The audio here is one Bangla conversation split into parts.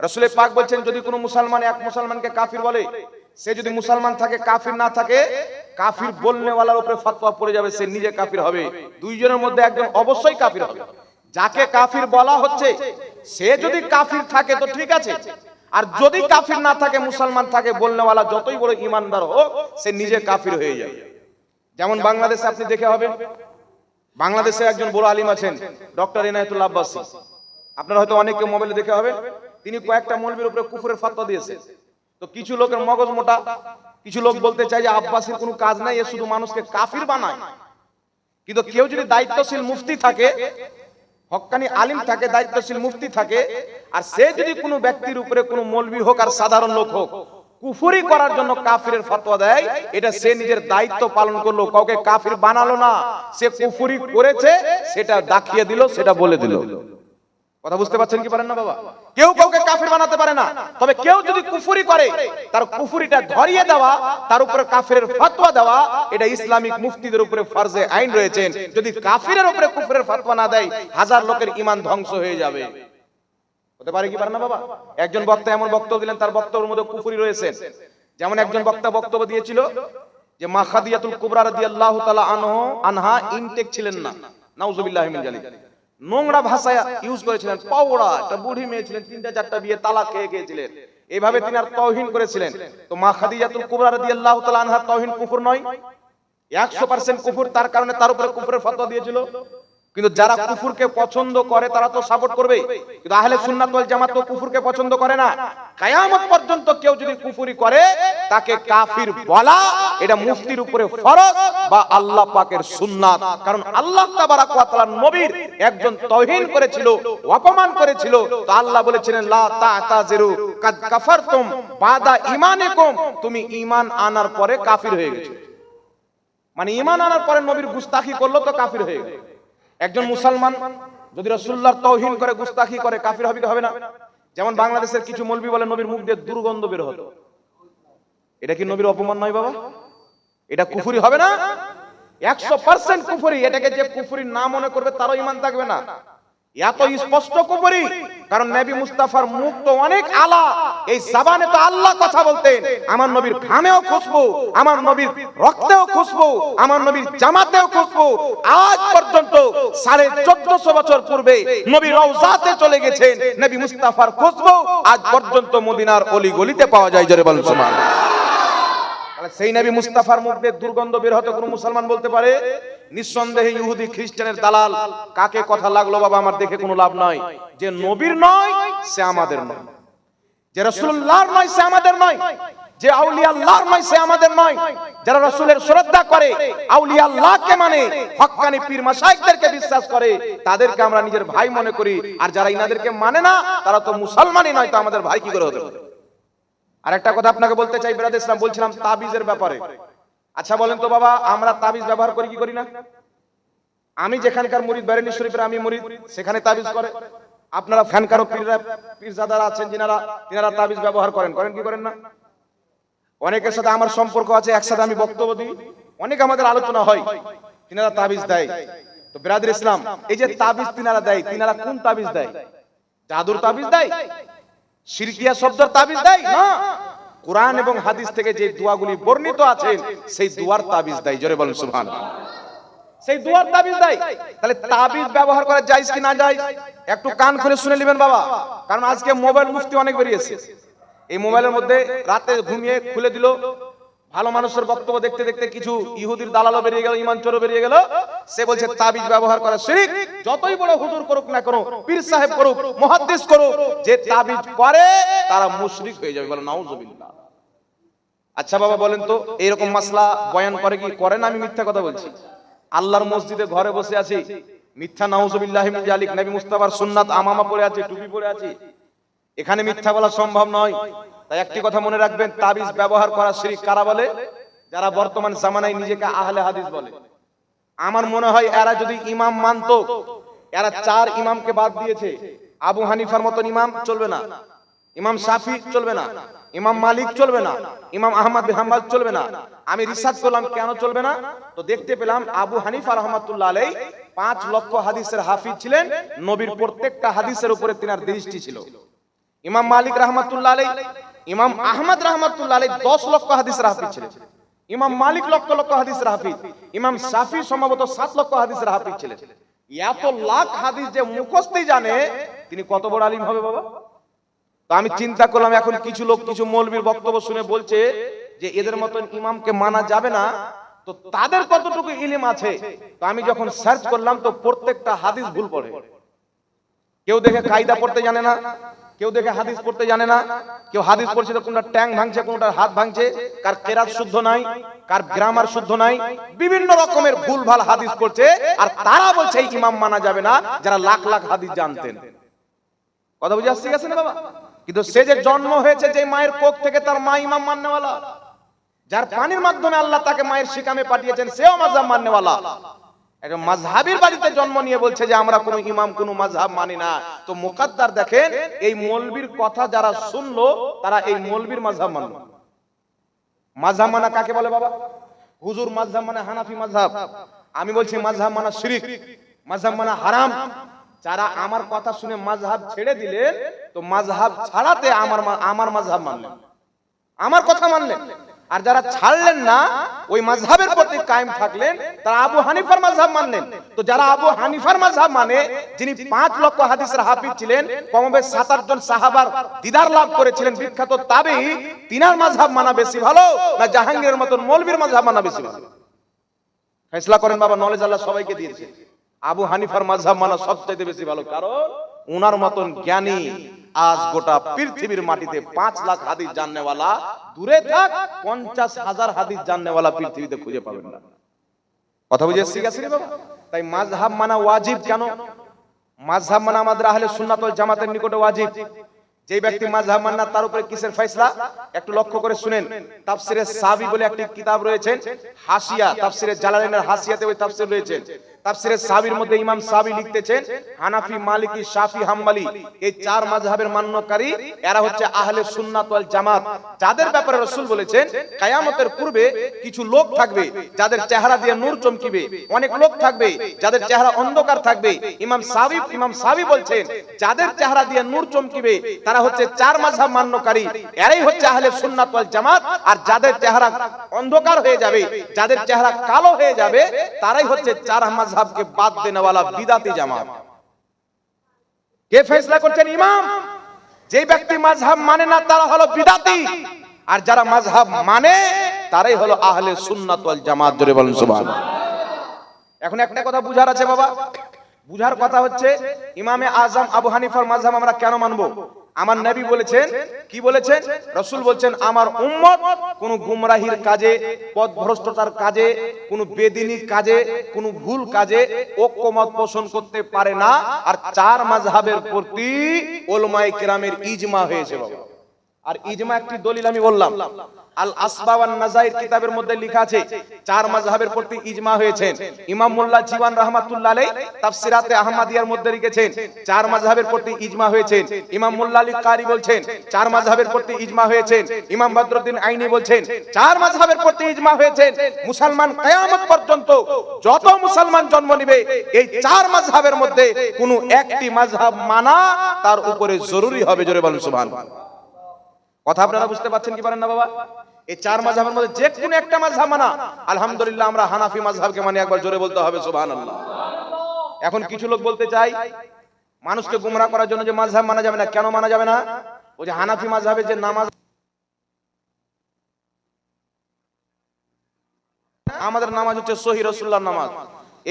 রসুলের পাক বলছেন, যদি কোনো মুসলমান এক মুসলমানকে কাফির বলে, সে যদি মুসলমান থাকে, কাফির না থাকে, কাফির বলনেওয়ালার উপরে ফতোয়া পড়ে যাবে, সে নিজে কাফির হবে। দুইজনের মধ্যে একজন অবশ্যই কাফির হবে। যাকে কাফির বলা হচ্ছে, সে যদি কাফির থাকে তো ঠিক আছে। আর যদি কাফির না থাকে, মুসলমান থাকে, বলনেওয়ালা যতই বড় ইমানদার হোক, সে নিজে কাফির হয়ে যাবে। যেমন বাংলাদেশে আপনি দেখে হবেন বাংলাদেশে একজন বড় আলিম আছেন, ডক্টর এনায়তুল্লাহ আব্বাসী। আপনারা হয়তো অনেকে মোবাইলে দেখে হবে তিনি কয়েকটা মৌলবীর উপরে কুফুরের ফাতোয়া দিয়েছেন। তো কিছু লোকের মগজ মোটা, কিছু লোক বলতে চায় যে আব্বাসীর কোনো কাজ নাই, এ শুধু মানুষকে কাফির বানায়। কিন্তু কেউ যদি দায়িত্বশীল মুফতি থাকে হক্কানি আলিম থাকে, দায়িত্বশীল মুফতি থাকে, আর সে যদি কোনো ব্যক্তির উপরে কোনো মৌলবী হোক আর সাধারণ লোক হোক, কুফুরি করার জন্য কাফিরের ফতোয়া দেয়, এটা সে নিজের দায়িত্ব পালন করল, কাউকে কাফির বানালো না। সে কুফুরি করেছে, সেটা দেখিয়ে দিল, সেটা বলে দিল। কথা বুঝতে পারছেন কি পারেন না বাবা? কেউ কাউকে কাফির বানাতে পারে না। তবে কেউ যদি কুফুরি করে তার কুফুরিটা ধরিয়ে দেওয়া তার উপরে কাফিরের ফতোয়া দেওয়া এটা ইসলামিক মুফতিদের উপরে ফরজে আইন রয়েছেন। যদি কাফিরের উপরে কুফুরের ফতোয়া না দেয় হাজার লোকের ইমান ধ্বংস হয়ে যাবে। হতে পারে কি পারে না বাবা। একজন বক্তা এমন বক্তব্য দিলেন তার বক্তব্যের মধ্যে কুফুরি রয়েছে। যেমন একজন বক্তা বক্তব্য দিয়েছিল যে মা খাদিয়াতুল কুবরা রাদিয়াল্লাহু তাআলা আনহু আনহা ইনটেক ছিলেন না। নাউজুবিল্লাহি মিন জালিক নোংরা ভাষা ইউজ করেছিলেন, পাওড়া, একটা বুড়ি মেয়ে ছিলেন, তিনটা, চারটা বিয়ে তালা খেয়ে গিয়েছিলেন। এভাবে তিনি আর তহিন করেছিলেন। তো মা খাদিজাতুল কুবরা রাদিয়াল্লাহু তাআলা আনহা তহিন কুফর নয়। 100% কুফর তার কারণে তার উপরে কুফরের ফতোয়া দিয়েছিল। কিন্তু যারা কুফুরকে পছন্দ করে, তারা তো সাপোর্ট করবে। কিন্তু আহলে সুন্নাত ওয়াল জামাত তো কুফুরকে পছন্দ করে না। কিয়ামত পর্যন্ত কেউ যদি কুফুরি করে, তাকে কাফির বলা, এটা মুফতির উপরে ফরজ বা আল্লাহ পাকের সুন্নাত। কারণ আল্লাহ তাবারাক ওয়া তাআলা নবীর একজন তৌহিন করেছিল, অপমান করেছিল। তো আল্লাহ বলেছিলেন, লা তাতাজিরু, কাদ কাফারতুম বাদা ঈমানিকুম। তুমি ঈমান আনার পরে কাফির হয়ে গেছো। মানে ঈমান আনার পরে নবীর গুস্তাখি করল তো কাফির হয়ে গেল। একজন মুসলমান যদি রসুল্লাহর তৌহিন করে, গুস্তাখি করে, কাফির হবি হবে না? যেমন বাংলাদেশের কিছু মলবি বলে, নবীর মুখ দিয়ে দুর্গন্ধ বের হতো। এটা কি নবীর অপমান নয় বাবা? এটা কুফুরি হবে না? একশো পার্সেন্ট কুফুরি। এটাকে যে কুফুরি না মনে করবে, তারও ইমান থাকবে না। এত স্পষ্ট কুফুরি কারণ নবী মুস্তাফার মুখ তো অনেক আলা। এই জাবানে তো আল্লাহ কথা বলতেন আমার নবীর ঘামেও খুশবু আমার নবীর রক্তেও খুশবু আমার নবীর জামাতেও খুশবু। আজ পর্যন্ত সাড়ে চোদ্দশো বছর পূর্বে নবী রওজাতে চলে গেছেন নবী মুস্তাফার খুশবু। আজ পর্যন্ত মদিনার অলি গলিতে পাওয়া যায় জোরে বলুন সুবহানাল্লাহ। সেই নবী মুস্তাফার মুখ দিয়ে দুর্গন্ধ বের হতে কোনো মুসলমান বলতে পারে? নিঃসন্দেহে ইহুদি, খ্রিস্টানের দালাল, কাকে কথা লাগল বাবা আমার দেখে কোনো লাভ নয় যে নবীর নয়, সে আমাদের নয়। যে রসুল্লাহর নয়, সে আমাদের নয়। যে আউলিয়া আল্লাহর নয়, সে আমাদের নয়। যারা রসুলের শ্রদ্ধা করে আউলিয়া আল্লাহকে মানে হক্কানি পীর মাশাইখদেরকে বিশ্বাস করে, তাদেরকে আমরা নিজের ভাই মনে করি। আর যারা ইনাদেরকে মানে না, তারা তো মুসলমানই নয়, তো আমাদের ভাই কি করে হতে পারে? আর একটা কথা আপনাকে বলতে চাই বেরাদ ইসলাম, বলছিলাম তাবিজের ব্যাপারে। আচ্ছা বলেন তো বাবা, আমরা তাবিজ ব্যবহার করি কি করি না? আমি যেখানকার মুরিদ বেরেলি শরীফের আমি মুরিদ, সেখানে তাবিজ করে। আপনারা ফ্যানকারও পীররা, পীরজাদারা আছেন যিনারা, তিনারা তাবিজ ব্যবহার করেন। করেন কি করেন না? অনেকের সাথে আমার সম্পর্ক আছে, একসাথে আমি বক্তব্য দিই। অনেক আমাদের আলোচনা হয়, তিনারা তাবিজ দেয়। তো বেরাদের ইসলাম, এই যে তাবিজ তিনারা দেয়, তিনারা কোন তাবিজ দেয়? জাদুর তাবিজ দেয়? শিরকিয়া শব্দের তাবিজ দেয়? না। কোরআন এবং হাদিস থেকে যে দোয়াগুলি বর্ণিত আছেন সেই দুয়ার তাবিজ দেয়। জোরে বলুন সুবহান সেই দুয়ার তাবিজ দেয়। তাহলে তাবিজ ব্যবহার করা যায় কি না যায় একটু কান খুলে শুনে নেবেন বাবা। কারণ আজকে মোবাইল মুফতি অনেক বেরিয়েছে। এই মোবাইলের মধ্যে রাতে ঘুমিয়ে খুলে দিল। ভালো মানুষের বক্তব্য দেখতে দেখতে কিছু ইহুদির দালালও বেরিয়ে গেল ইমান চোরও বেরিয়ে গেল। সে বলছে, তাবিজ ব্যবহার করা শিরিক, যতই বড় হুজুর করুক না কেন, পীর সাহেব করুক, মুহাদ্দিস করুক, যে তাবিজ করে, তারা মুশরিক হয়ে যাবে। বলে, নাউজুবিল্লাহ। আচ্ছা বাবা, বলেন তো এইরকম মাসলা বয়ান করে কি করে না? আমি মিথ্যা কথা বলছি। আল্লাহর মসজিদে ঘরে বসে আছি, মিথ্যা নাউজুবিল্লাহ মিন জালিক, নবী মুস্তাফার সুন্নাত, আমামা পড়ে আছে, টুপি পড়ে আছে। এখানে মিথ্যা বলা সম্ভব নয়। তাই একটি কথা মনে রাখবেন, তাবিজ ব্যবহার করা শিরিক কারা বলে? যারা বর্তমান জামানায় নিজেকে আহলে হাদিস বলে। আমার মনে হয় এরা যদি ইমাম মানতো, এরা চার ইমামকে বাদ দিয়েছে। আবু হানিফার মতন ইমাম চলবে না। ইমাম শাফি চলবে না। ইমাম মালিক চলবে না। ইমাম আহমদ বিন চলবে না। আমি রিসার্চ করলাম, কেন চলবে না? তো দেখতে পেলাম আবু হানিফা রহমাতুল্লাহ আলাই পাঁচ লক্ষ হাদিসের হাফিজ ছিলেন। নবীর প্রত্যেকটা হাদিসের উপরে তিনার দৃষ্টি ছিল। ইমাম মালিক রহমাতুল্লাহ আলাই ইমাম আহমদ রহমাতুল্লাহ আলাই দশ লক্ষ হাদিস হাফিজ ছিলেন। ইমাম মালিক লক্ষ লক্ষ হাদিস হাফিজ ইমাম সাফি সম্ভবত সাত লক্ষ হাদিস হাফিজ ছিলেন। এত লাখ হাদিস যে মুখস্থই জানে, তিনি কত বড় আলিম হবে বাবা? তো আমি চিন্তা করলাম, এখন কিছু লোক, কিছু মৌলবীর বক্তব্য শুনে বলছে যে এদের মতন ইমামকে মানা যাবে না, তো তাদের কতটুকু ইলিম আছে? তো আমি যখন সার্চ করলাম, তো প্রত্যেকটা হাদিস ভুল পড়ে। কেউ দেখে কায়দা পড়তে জানে না কেউ দেখে হাদিস পড়তে জানে না, কেউ হাদিস পড়ছে তো কোনটা ট্যাং ভাঙছে কোনটা হাত ভাঙছে, কার কেরাত শুদ্ধ নাই, কার গ্রামার শুদ্ধ নাই, বিভিন্ন রকমের ভুল ভালো হাদিস পড়ছে, আর তারা বলছে এই ইমাম মানা যাবে না, যারা লাখ লাখ হাদিস জানতেন। কথা বুঝে আসছে গেছে না বাবা? কিন্তু সে যে জন্ম হয়েছে যে মায়ের কোখ থেকে তার মা ইমাম মান্যওয়ালা যার পানির মাধ্যমে আল্লাহ তাকে মায়ের শিকামে পাঠিয়েছেন, সেও মাঝহাব মান্যওয়ালা একটা মাঝহাবির বাড়িতে জন্ম নিয়ে বলছে যে, আমরা কোনো ইমাম, কোনো মাঝহাব মানি না। তো মুকাদ্দার দেখেন, এই মৌলবীর কথা যারা শুনলো, তারা এই মৌলবীর মাঝহাব মানলো। মাঝহাব মানা কাকে বলে বাবা? হুজুর মাঝহাব মানে হানাফি মাঝহাব আমি বলছি মাঝহাব মানা শিরিক মাঝহাব মানা হারাম। যারা আমার কথা শুনে মাঝহাব ছেড়ে দিলেন, তো মাঝহাব ছাড়াতে আমার আমার মাঝহাব মানলেন। আমার কথা মানলেন। আর যারা ছাড়লেন না, ওই মাঝহাবের প্রতি কায়েম থাকলেন, তারা আবু হানিফার মাঝহাব মানলেন। তো যারা আবু হানিফার মাঝহাব মানে যিনি পাঁচ লক্ষ হাদিসের হাফিজ ছিলেন কমবে সাত আট জন সাহাবার দিদার লাভ করেছিলেন, বিখ্যাত তাবে তিনার মাঝহাব মানা বেশি ভালো, না জাহাঙ্গীরের মতন মৌলবীর মাঝহাব মানা বেশি ভালো? ফেসলা করেন বাবা নলেজ আল্লাহ সবাইকে দিয়েছে। আবু হানিফার মাঝহাব মানা সবচাইতে বেশি ভালো, কারণ উনার মতন জ্ঞানী আজ গোটা পৃথিবীর মাটিতে পাঁচ লাখ হাদিস জাননেওয়ালা দূরে থাক পঞ্চাশ হাজার হাদিস জাননেওয়ালা পৃথিবীতে খুঁজে পাবেন না। কথা বুঝে এসছি গেছে বাবা? তাই মাঝহাব মানা ওয়াজিব কেন? মাঝহাব মানা আমাদের আহলে সুন্নাত ওয়াল জামাতের নিকটে ওয়াজিব। যে ব্যক্তি মাঝহাব মান্না তার উপরে কিসের ফয়সলা? একটু লক্ষ্য করে শুনেন। তাফসিরে সাবি বলে একটি কিতাব রয়েছে হাসিয়া তাফসিরে জালালাইনের হাসিয়াতে ওই তাফসির রয়েছে। তাফসিরে সাবির মধ্যে ইমাম সাবি লিখতেছেন, হানাফি, মালিকি, শাফি, হাম্বলি, এই চার মাযহাবের মান্যকারী, এরা হচ্ছে আহলে সুন্নাত ওয়াল জামাত। যাদের ব্যাপারে রাসূল বলেছেন, কিয়ামতের পূর্বে কিছু লোক থাকবে, যাদের চেহারা দিয়ে নূর চমকিবে, অনেক লোক থাকবে, যাদের চেহারা অন্ধকার থাকবে। ইমাম সাবি ইমাম সাবি বলছেন, যাদের চেহারা দিয়ে নূর চমকিবে, তারা হচ্ছে চার মাযহাব মান্যকারী। এরাই হচ্ছে আহলে সুন্নাত ওয়াল জামাত, আর যাদের চেহারা অন্ধকার হয়ে যাবে, যাদের চেহারা কালো হয়ে যাবে, তারাই হচ্ছে চার মাযহাবকে বাদ দেনেওয়ালা বিদাতি জামাত। কে ফেসলা করছেন ইমাম? যে ব্যক্তি মাযহাব মানে না, তারা হলো বিদাতি। আর যারা মাযহাব মানে তারাই হলো আহলে সুন্নাত ওয়াল জামাত, জোরে বলেন সুবহানাল্লাহ। এখন একটা কথা বুঝার আছে বাবা। বুঝার কথা হচ্ছে, ইমামে আজম আবু হানিফার মাযহাব আমরা কেন মানবো? আমার নবী বলেছেন কি বলেছেন? রসুল বলছেন আমার উম্মত কোন গুমরাহির কাজে পথভ্রষ্টতার কাজে কোন বেদিনীর কাজে কোন ভুল কাজে ঐক্যমত পোষণ করতে পারে না আর চার মাঝহাবের প্রতি ওলমাই কেরামের ইজমা হয়েছে বাবা। আর ইজমা একটি দলিল আমি বললাম। আল আসবাব নাজাইর কিতাবের মধ্যে লেখা আছে, চার মাযহাবের প্রতি ইজমা হয়েছেন। ইমাম মোল্লা জীবন রাহমাতুল্লাহ তাফসিরাতে আহমদিয়ার মধ্যে লিখেছেন, চার মাযহাবের প্রতি ইজমা হয়েছেন। ইমাম মোল্লা আলী কারি বলছেন, চার মাযহাবের প্রতি ইজমা হয়েছেন। ইমাম বদরুদ্দিন আইনি বলছেন, চার মাযহাবের প্রতি ইজমা হয়েছেন। মুসলমান কিয়ামত পর্যন্ত যত মুসলমান জন্ম নেবে, এই চার মাযহাবের মধ্যে কোনো একটি মাযহাব মানা তার উপরে জরুরি হবে, জোরে বলেন সুবহানাল্লাহ। কথা আপনারা বুঝতে পারছেন কি পারেন না বাবা? এই চার মাযহাবের মধ্যে যে কোনো একটা মাযহাব মানা। আলহামদুলিল্লাহ, আমরা হানাফি মাযহাবকে মানি একবার জোরে বলতে হবে, সুবহানাল্লাহ। এখন কিছু লোক বলতে চাই, মানুষকে গুমরাহ করার জন্য যে মাযহাব মানা যাবে না, কেন মানা যাবে না? ওই যে হানাফি মাযহাবের যে নামাজ আমাদের নামাজ হচ্ছে সহি রসুল্লাহর নামাজ।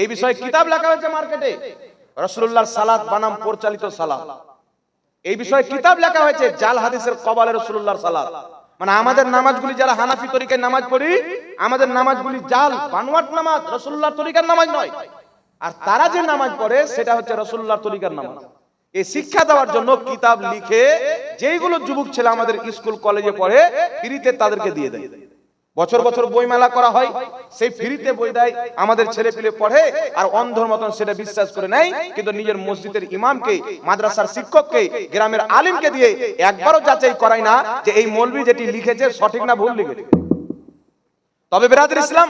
এই বিষয়ে কিতাব লেখা হয়েছে মার্কেটে। রসুল্লাহর সালাত বানাম পরিচালিত সালাত। এই বিষয়ে কিতাব লেখা হয়েছে, জাল হাদিসের কবালে রসুল্লাহর সালাত। মানে আমাদের নামাজগুলি যারা হানাফি তরিকায় নামাজ পড়ি, আমাদের নামাজগুলি জাল, বানোয়াট নামাজ রসুল্লাহর তরিকার নামাজ নয়। আর তারা যে নামাজ পড়ে, সেটা হচ্ছে রসুল্লাহ তরিকার নামাজ। এই শিক্ষা দেওয়ার জন্য কিতাব লিখে, যেইগুলো যুবক ছেলে আমাদের স্কুল, কলেজে পড়ে, ফ্রিতে তাদেরকে দিয়ে দেয়। বছর বছর বইমেলা করা হয় সেই ফ্রিতে বই দেয় আমাদের ছেলে পিলে পড়ে আর অন্ধর মতন সেটা বিশ্বাস করে নেয় কিন্তু নিজের মসজিদের ইমামকে মাদ্রাসার শিক্ষককে গ্রামের আলিমকে দিয়ে একবারও যাচাই করায় না যে এই মৌলবি যেটি লিখেছে সঠিক না ভুল লিখেছে? তবে বেরাদের ইসলাম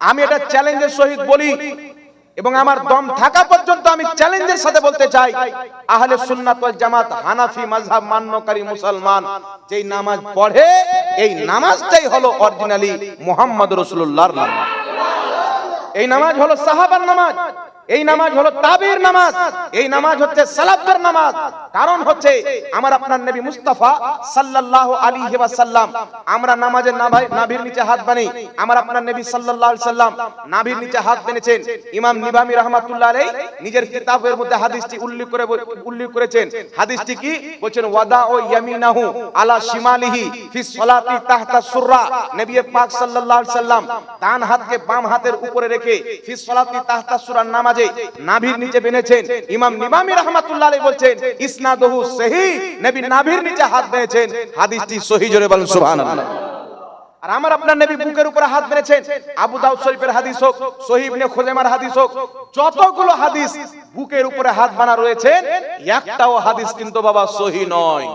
আমি এটা চ্যালেঞ্জের সহিত বলি। এবং আমার দম থাকা পর্যন্ত আমি চ্যালেঞ্জের সাথে বলতে চাই, আহলে সুন্নাত ওয়াল জামাত হানাফি মাযহাব মান্যকারী মুসলমান, যেই নামাজ পড়ে, এই নামাজটাই হলো অরিজিনালি মুহাম্মদ রাসূলুল্লাহর নামাজ। এই নামাজ হলো সাহাবার নামাজ। এই নামাজ হলো তাবির নামাজ। এই নামাজ হচ্ছে সালাফদের নামাজ। কারণ হচ্ছে আমার আপনার নবী মুস্তাফা সাল্লাল্লাহু আলাইহি ওয়াসাল্লাম, আমরা নামাজের নাভির নিচে হাত বানি আমার আপনার নবী সাল্লাল্লাহু আলাইহি সাল্লাম নাভির নিচে হাত বেনেছেন ইমাম নিবামি রাহমাতুল্লাহ আলাইহি নিজের কিতাবের মধ্যে হাদিসটি উল্লেখ করে উল্লেখ করেছেন। হাদিসটি কি? বলছেন ওয়াদা ও ইয়ামিনাহু আলা শিমালিহি ফি সলাতি তাহতা সুররা। নবী পাক সাল্লাল্লাহু আলাইহি সাল্লাম ডান হাতকে বাম হাতের উপরে রেখে ফি সলাতি তাহতা সুরার নামাজে নাভির নিচে ইমাম নিবামি রাহমাতুল্লাহ বলছেন, ইসনাদহু সহিহ। নবী নাভির নিচে হাত হাদিসটি সহিহ জোরে বলেন, সুবহানাল্লাহ। আর আমার আপনার নবী বুকের উপরে হাত আবু দাউদ শরীফের হাদিস হোক হাদিস হোক, যতগুলো হাদিস বুকের উপরে হাত বানা রয়েছে, একটাও হাদিস কিন্তু বাবা সহি নয়।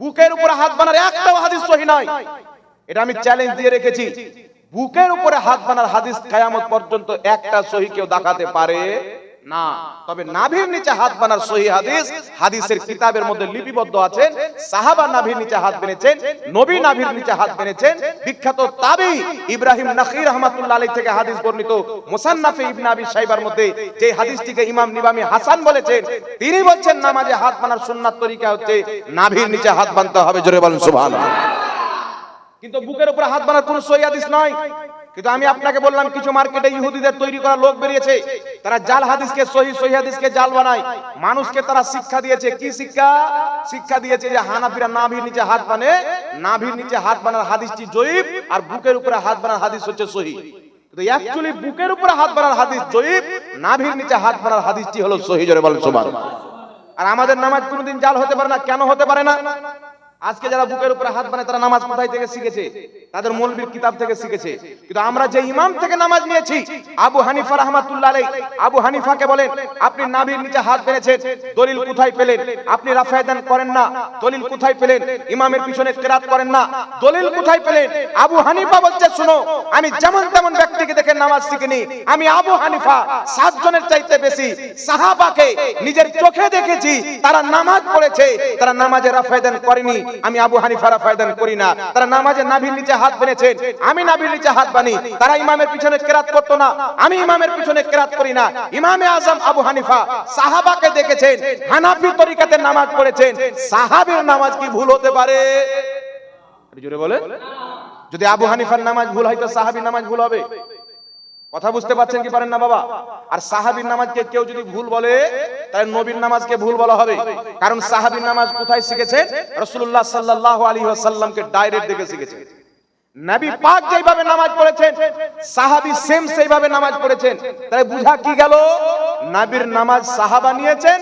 বুকের উপরে হাত বানার একটাও হাদিস সহি নয়। এটা আমি চ্যালেঞ্জ দিয়ে রেখেছি। বুকের উপরে হাত বানার হাদিস কিয়ামত পর্যন্ত একটা সহি কেউ দেখাতে পারে না। তবে নাভির নিচে হাত বানার সহি হাদিস হাদিসের কিতাবের মধ্যে লিপিবদ্ধ আছেন সাহাবা নাভির নিচে হাত বেনেছেন নবী নাভির নিচে হাত বেনেছেন বিখ্যাত তাবি ইব্রাহিম নখী রহমাতুল্লাহ আলাইহি থেকে হাদিস বর্ণিত মুসান্নাফে ইবনে আবি শাইবার মধ্যে যে হাদিসটিকে ইমাম নিবামি হাসান বলেছেন, তিনি বলছেন, নামাজে হাত বানার সুন্নাত তরিকা হচ্ছে নাভির নিচে হাত বানতে হবে। জোরে বলেন, সুবহানাল্লাহ। কিন্তু বুকের উপরে হাত বানার কোনো সহি হাদিস নয় কিন্তু আমি আপনাকে বললাম, কিছু মার্কেটে ইহুদিদের তৈরি করা লোক বেরিয়েছে। তারা জাল হাদিসকে, সহি সহি হাদিসকে জাল বানায়। মানুষকে তারা শিক্ষা দিয়েছে। কি শিক্ষা? শিক্ষা দিয়েছে যে হানাফিরা নাভির নিচে হাত বানে। নাভির নিচে হাত বানার হাদিসটি জয়ীব, আর বুকের উপরে হাত বানার হাদিস হচ্ছে সহি। কিন্তু অ্যাকচুয়ালি বুকের উপরে হাত বানার হাদিস জয়ীব, নাভির নিচে হাত বানার হাদিসটি হলো সহি। জোরে বলেন সুবহানাল্লাহ। আর আমাদের নামাজ কোনোদিন জাল হতে পারে না? কেন হতে পারে না? আজকে যারা বুকের উপরে হাত বানায় তারা নামাজ কোথায় থেকে শিখেছে? তাদের মৌলবীর কিতাব থেকে শিখেছে। কিন্তু আমরা যে ইমাম থেকে নামাজ নিয়েছি, আবু হানিফা রহমাতুল্লাহ আলাইহি, আবু হানিফাকে বলেন, আপনি নাভির নিচে হাত বেঁধেছেন, দলিল কোথায় পেলেন? আপনি রাফায়দান করেন না, দলিল কোথায় পেলেন? ইমামের পিছনে কেরাত করেন না, দলিল কোথায় পেলেন? আবু হানিফা বলছে, শুনো, আমি যেমন তেমন ব্যক্তিকে দেখে নামাজ শিখিনি। আমি আবু হানিফা, সাতজনের চাইতে বেশি সাহাবাকে নিজের চোখে দেখেছি, তারা নামাজ পড়েছে, তারা নামাজে রাফায়দান করেনি। আমি আবু হানিফা রাফায়দান করি না। তারা নামাজে নাভির নিচে হাত বেনেছেন আমি নাভির নিচে হাত বানি তারা ইমামের পিছনে কেরাত করতো না। আমি ইমামের পিছনে কেরাত করি না। ইমামে আজম আবু হানিফা সাহাবাকে দেখেছেন। হানাফি তরিকাতে নামাজ পড়েছেন। সাহাবীর নামাজ কি ভুল হতে পারে? জোরে বলেন। যদি আবু হানিফার নামাজ ভুল হয়, তো সাহাবীর নামাজ ভুল হবে। কথা বুঝতে পারছেন কি পারেন না, বাবা? আর সাহাবির নামাজকে কেউ যদি ভুল বলে, তাহলে নবীর নামাজকে ভুল বলা হবে। কারণ সাহাবির নামাজ কোথায় শিখেছে? রসুল্লাহ সাল্লাল্লাহু আলাইহি সাল্লামকে ডাইরেক্ট দেখে শিখেছে। নবী পাক যেভাবে নামাজ পড়েছেন, সাহাবি সেম সেইভাবে নামাজ পড়েছেন। তাই বুঝা কি গেল? নবীর নামাজ সাহাবা নিয়েছেন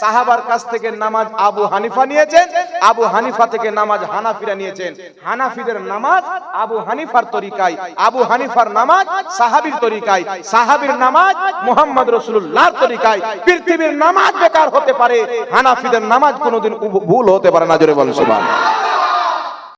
সাহাবার কাছ থেকে নামাজ আবু হানিফা নিয়েছেন, আবু হানিফা থেকে নামাজ হানাফিরা নিয়েছেন। হানাফিদের নামাজ আবু হানিফার তরিকায়, আবু হানিফার নামাজ সাহাবির তরিকায়, সাহাবির নামাজ মোহাম্মদ রসুল্লাহর তরিকায়। পৃথিবীর নামাজ বেকার হতে পারে, হানাফিদের নামাজ কোনোদিন ভুল হতে পারে না, জোরে বলেন সুবহানাল্লাহ।